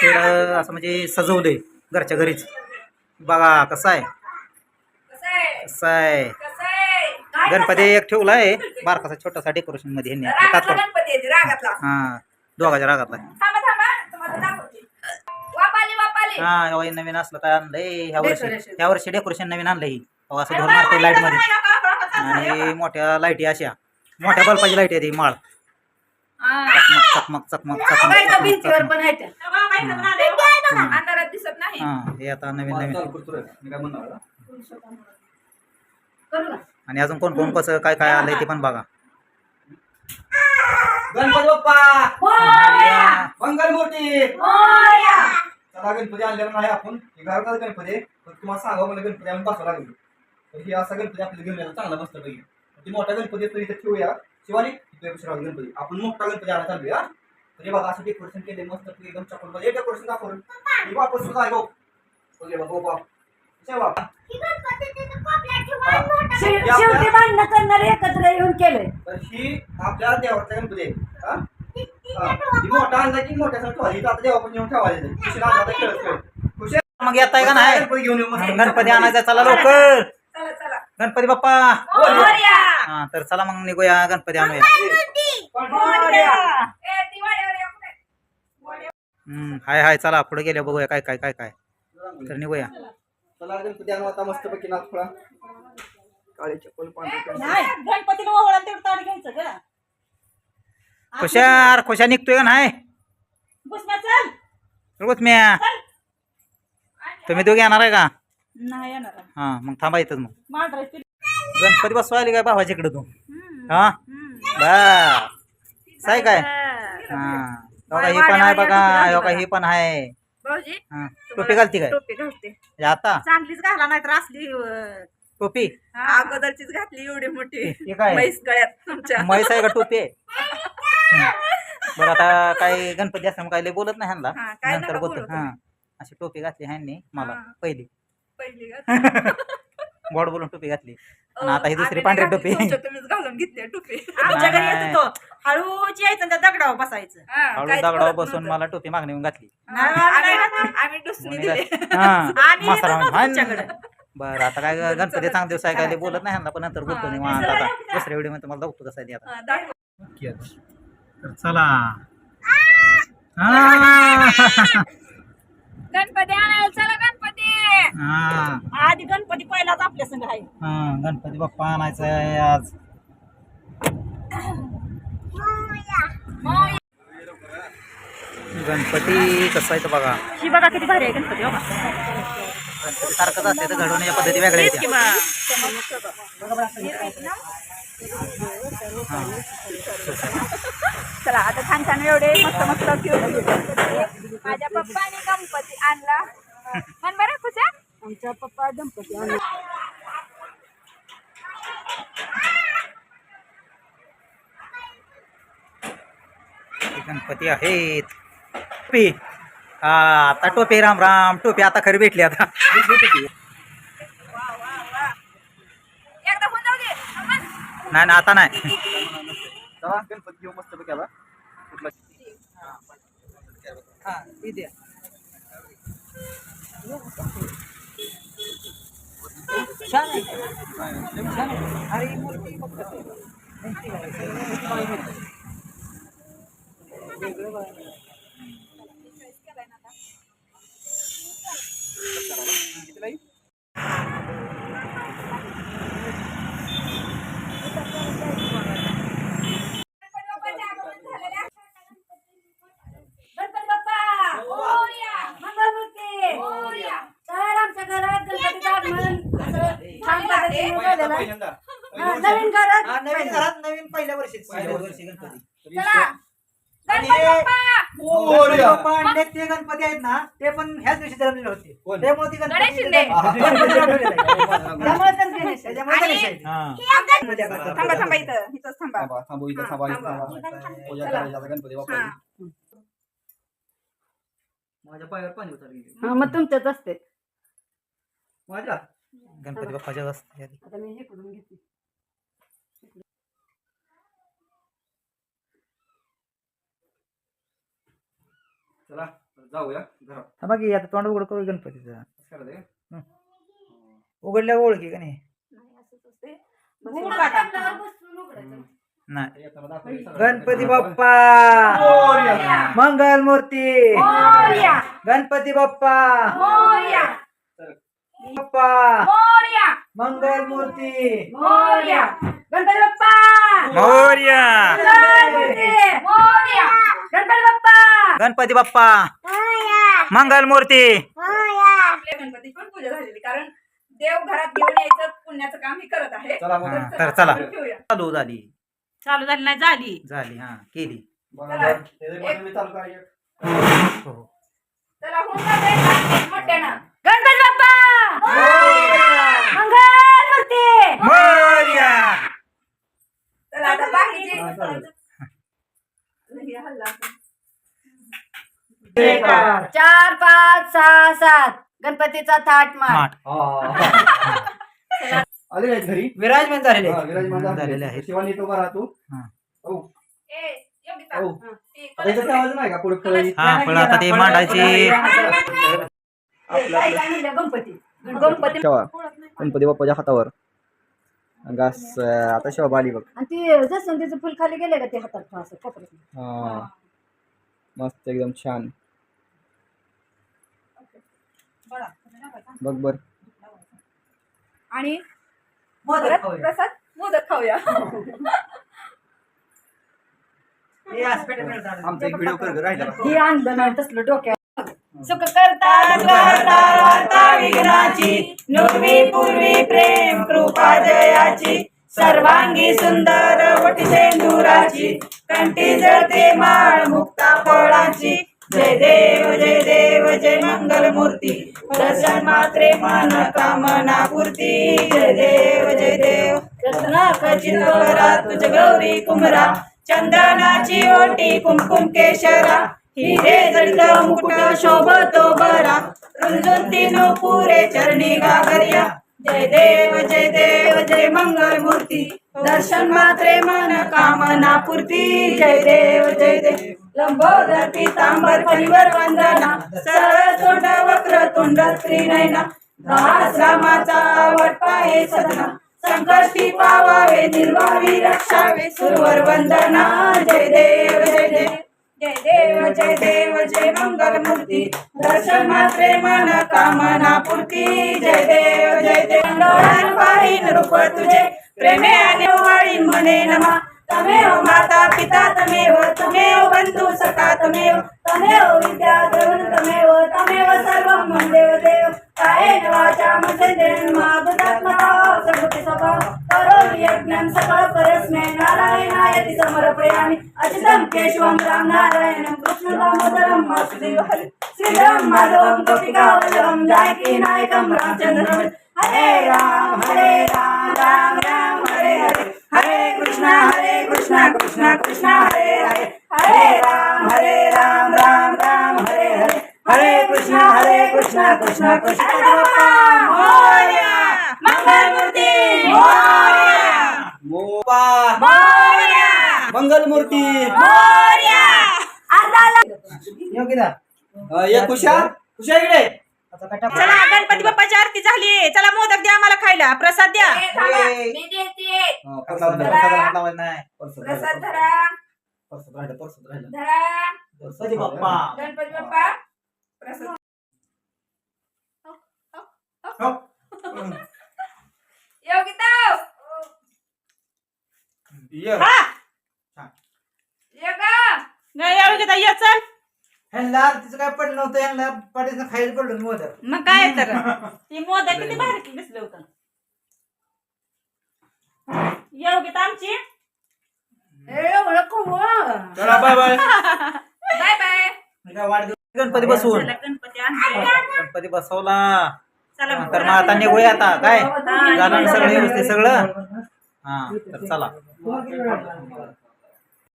Shade असं म्हणजे सजवलंय घरच्या घरीच. बघा कसं आहे? कसं आहे? गणपती एक ठेवलाय. बारकासा छोटासा डेकोरेशनमध्ये आहे, हा दोघाच्या रागातला हा नवीन असलं काय आणलंय? ह्या वर्षी. ह्या वर्षी डेकोरेशन नवीन आणलंय. असं धोरण मारते लाइटमध्ये. आणि मोठ्या लाईटी अशा. मोठ्या बल्बाची लाइट आहे ती माळ. चकमक चकमक चकमक चकमक चकमक भिंतीवर चकमक. पण आहे त्या. अंधारात दिसत नाही. हा हे आता नवीन नवीन. करू का? आणि अजून कोण कोण कसं काय काय आलंय ते पण बघा. गणपती बाप्पा! मोरया! मंगल मूर्ती! मोरया! चला गणपती आणलेला नाही आपण. हे गणपती आहे. पण तुम्हाला सांगा मला गणपती आम्ही बसवा लागलो. तर हे असा गणपती आपल्याला घेऊन यायला चांगला मस्त ती मोठा गणपती आहे, तो इथे ठेवूया. गणपती आपण मोठा गणपती आला चालू तर बघा असं डेकोरेशन केले मस्त एकदम चपल मध्ये. डेकोरेशन दाखवून वापस सुद्धा आहे ओके बघा बाप बाप शेवटी भांडणं करणारे एकत्र येऊन केलंय. ही आपल्या देवाचा गणपती आहे मोठा आणला की मोठ्या ठेवायची आता देवापासून येऊन ठेवायचं खुशी आणला खेळत खेळत. खुशी मग येताय का नाही? गणपती घेऊन येऊ गणपती आणायचा चला लवकर. चला चला. गणपती बाप्पा. मोरया! हा तर चला मग निघूया गणपती आणूया. हम्म हाय हाय चला पुढे गेल्या बघूया काय काय काय काय. तर निघूया. चला गणपती आणू आता मस्त पैकी नाच थोडा काळी चप्पल पांढरी पॅन्ट. नाही गणपतीला ओवळा तेवढं ताट घ्यायचं ग. खुशार खुशा निघतोय का नाही? बुसम्या चल. बघत म्या तुम्ही दोघे येणार आहे का? नाही येणार. हा मग थांबा इथंच मग. मांढरा गणपती बसवा आली काय भावाच्या इकडे तू. हा? बा साय काय? हा. बघा ही पण आहे बघा बघा ही पण आहे. भाऊजी हा. टोपी घालती काय? टोपी घालते. हे आता? चांगलीच घाला नाही तर असली अं, टोपी? अगोदरचीच घातली एवढी मोठी. हे काय? म्हैस गळ्यात तुमच्या. म्हैस आहे का टोपी? आहे. बरं आता काय गणपती असल्यामुळे काय लय बोलत नाही ह्यांना. हा, काय नंतर बोलतो. बोलू हा. अशी टोपी घातली ह्यांनी मला हा. पहिली. पहिली घातली. गोड बोलून टोपी घातली. आणि आता ही दुसरी पांढरी टोपी. तुम्हीच घालून घेतली टोपी. आमच्या घरी. येत होतो हळूच यायचं त्या दगडावर बसायचं. हा, हळू दगडावर बसून. मला टोपी मागणी येऊन घातली. आम्ही- डुसणी दिली. हा. बरं आता काय गणपती चांग दिवस आहे काय बोलत नाही ह्यांना पण नंतर बोलतो निवांत. आता? दुसऱ्या व्हिडिओमध्ये तुम्हाला दाखवतो कसं आहे ते आता दाखव. तर चला. हा. गणपती आणायला चला गणपती. हा. आधी गणपती पहिलाच आपल्या संग आहे. हा गणपती बाप्पा आणायचा आहे आज. गणपती कसा आहे तो बघा. ही बघा किती भारी आहे गणपती हो का? गणपती सारखंच असते तर घडवण्याच्या पद्धती वेगळ्या कि. मग. चला आता छान छान एवढे मस्त मस्त माझ्या पप्पाने गणपती आणला. म्हण बरं खुशा आमच्या पप्पा गणपती आणले. हे गणपती आहेत. टोपी. हा आता टोपी राम राम. टोपी आता खरी भेटली आता. नाही ना आता नाही. गणपती घेऊ मस्त पैकी आता कुठला गणपती बाप्पा मोरया मंगलमूर्ती मोरया तर आमच्या घरात गणपतीचं आगमन असं झालेलं. पहिल्यांदा हा, नवीन घरात? हा, नवीन घरात नवीन पहिल्या वर्षी पहिल्या वर्षी. गणपती. चला. गणपती बाप्पा! गणपती बाप्पा आणले ते गणपती आहेत ना ते पण ह्याच दिवशी जन्मलेले होते. कोण? त्यामुळे ती गणेश गणपती शिंदे. गणपतीला ठेवलेलं आहे. त्यामुळे तर गणेश आहे. त्याच्यामुळे गणेश आहेत. हा. थांबा थांबा इथं. इथंच थांबा. थांबा थांबू इथं थांबा इथं. थांबा. पूजा करायची आता गणपती हा. बाप्पा माझ्या पायावर पाणी उतरले. हा मग तुमच्याच असते. माझ्या? गणपती बाप्पाच्या असते आता मी हे करून घेते. चला जाऊया घरात. हा बाकी आता तोंड उघड करू गणपतीचं. करायचं उघडल्या ओळखी का नाही? दाखवूया सगळं. गणपती बाप्पा! मोरया. मंगल मूर्ती! मोरया, गणपती बाप्पा! मोरया, बाप्पा मोरया, मंगल मूर्ती मोरया. गणपती बाप्पा मोर्या. गणपती, मोरया. गणपती बाप्पा गणपती बाप्पा मंगल मूर्ती आपल्या गणपती पण पूजा झालेली कारण देव घरात घेऊन यायचं पुण्याचं काम ही करत आहे. चला मग. हा, तर चला. ठेवूया. चालू झाली. चालू झाली नाही झाली. झाली हा केली. चालू करायचं. हो, हो. चला होऊन जाते काम मोठ्यानं गणपती बाप्पा मंगल मूर्ती मोरया चला आता बाकीचे हा, चालेल. हे हल्ला जयकार. चार सात गणपतीचा थाट माट माठ. आले नाहीत घरी? विराजमान झालेले हा, विराजमान झालेले आहेत. शिवानी तो बरा तू हा. हो. ए योगिता. हो. हं, ती आता याच्यात आवाज नाही का पुढे? कळी हा पण आता ते मांडायची काय काय म्हणलं गणपती. गणपती बाप्पाच्या हातावर. गास आता शोभा आली बघ. आणि ती जसं फुल खाली गेले का ते हातात? ठेवा असं कोपऱ्यात हा. मस्त एकदम छान. बघ बर. आणि मोदक परत खाऊया. प्रसाद मोदक खाऊया. हे. हॉस्पिटलमध्ये झालं. आमचा एक व्हिडिओ कर ग, राहिला ही आणलं नाही तसलं डोक्यात सुख करता करता वार्ता विघ्नाची. नुर्वी पूर्वी प्रेम कृपा जयाची. सर्वांगी सुंदर वटी सेंदुराची. कंठी जळते माळ मुक्ता फळाची. जय देव जय देव जय मंगल मूर्ती दर्शन मात्रे मन कामना पूर्ती. जय देव जय देव. रत्ना खचित वरा तुझ गौरी कुमरा चंदनाची ओटी कुमकुम केशरा. हिरे जडित मुकुट शोभतो बरा. रुंजून तीनो पुरे चरणी गागर्या जय देव जय देव जय मंगल मूर्ती. दर्शन मात्रे मन कामना पूर्ती. जय देव जय देव. लंबोदर पितांबर परिवर वंदना सरळ तोंड वक्र तोंड त्रिनयना दास रामाचा वटपाहे सदना संकष्टी पावावे निर्वावी रक्षावे सुरवर वंदना जय देव जय देव जय देव जय देव जय मंगल मूर्ती दर्शन मात्रे मन कामना पूर्ती जय देव जय देव डोळ्यान पाहिन रूप तुझे प्रेमे आणि वाळी मने नमा. तमेव माता पिता तमेव तमेव बंधू सखा तमेव तमेव विद्या द्रवण तमेव तमेव सर्व देव देव कायेन वाचा मसेन मागुदात्मा सगुटी स्वभाव करोमि यज्ञं सकळ परस्मै नारायणाय समर्पयामि अचितं केशवं राम नारायणं कृष्ण दामोदरं वासुदेव हरि श्रीराम माधवं गोपिकावल्लभं जानकी नायकं रामचन्द्रं हरे राम हरे राम राम राम हरे हरे हरे कृष्णा हरे कृष्णा कृष्णा कृष्णा हरे हरे. हरे राम हरे राम राम राम हरे हरे. हरे कृष्णा हरे कृष्णा कृष्णा कृष्णा. मोरया मंगलमूर्ती मोरया. मोपा मोरया. मंगल मूर्ती मोरया. अर्धाला योगिता ये कुशा कुशा इकडे? चला गणपती बाप्पाची आरती झाली. चला मोदक द्या आम्हाला खायला. प्रसाद द्या. ए, थांबा. मी देते हा, प्रसाद परसाद प्रसाद राहिला. हात लावायचा नाही परसाद प्रसाद राहिला. धरा परसाद राहिला, परसाद राहिला. धरा गणपती बाप्पा गणपती बाप्पा प्रसाद हो. योगिता ये. हा योगा नाही योगिता ये चल ह्यांना आरतीचं काय पडलं नव्हतं ह्यांना पाठीचं खायला पडलं मोदक मग काय तर ती मोदक किती भारी दिसलं होतं योगिता आमची. एवढं कोवळ चला बाय बाय बाय बाय काय वाढदिवस गणपती बसवून. चला गणपती आणते. गणपती बसवला. चला तर मग आता निघूया आता काय? झालं ना सगळं व्यवस्थित सगळं. हा तर चला.